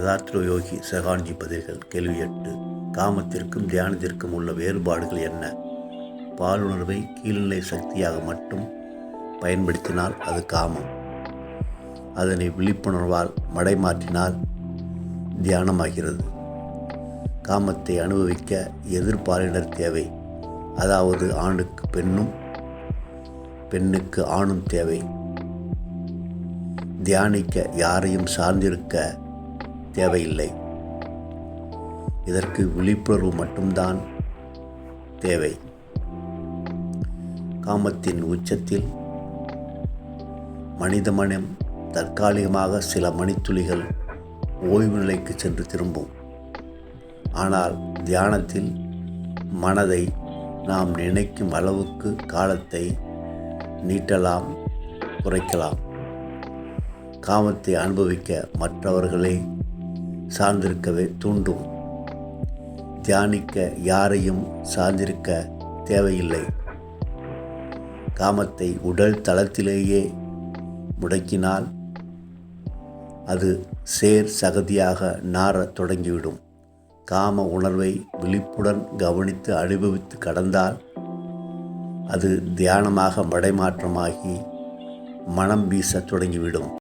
சாத்ரோ யோகி சகான்ஜி பதில்கள் கேள்வி எட்டு. காமத்திற்கும் தியானத்திற்கும் உள்ள வேறுபாடுகள் என்ன? பாலுணர்வை கீழ்நிலை சக்தியாக மட்டும் பயன்படுத்தினால் அது காமம். அதனை விழிப்புணர்வால் மடைமாற்றினால் தியானமாகிறது. காமத்தை அனுபவிக்க எதிர்பாலினர் தேவை. அதாவது ஆணுக்கு பெண்ணும் பெண்ணுக்கு ஆணும் தேவை. தியானிக்க யாரையும் சார்ந்திருக்க தேவையில்லை. இதற்கு விழிப்புணர்வு மட்டும்தான் தேவை. காமத்தின் உச்சத்தில் மனித மனம் தற்காலிகமாக சில மணித்துளிகள் ஓய்வு நிலைக்கு சென்று திரும்பும். ஆனால் தியானத்தில் மனதை நாம் நினைக்கும் அளவுக்கு காலத்தை நீட்டலாம் குறைக்கலாம். காமத்தை அனுபவிக்க மற்றவர்களை சார்ந்திருக்கவே தூண்டும். தியானிக்க யாரையும் சார்ந்திருக்க தேவையில்லை. காமத்தை உடல் தளத்திலேயே முடக்கினால் அது சேர் சகதியாக நாரத் தொடங்கிவிடும். காம உணர்வை விழிப்புடன் கவனித்து அனுபவித்து கடந்தால் அது தியானமாக மடைமாற்றமாகி மனம் வீசத் தொடங்கிவிடும்.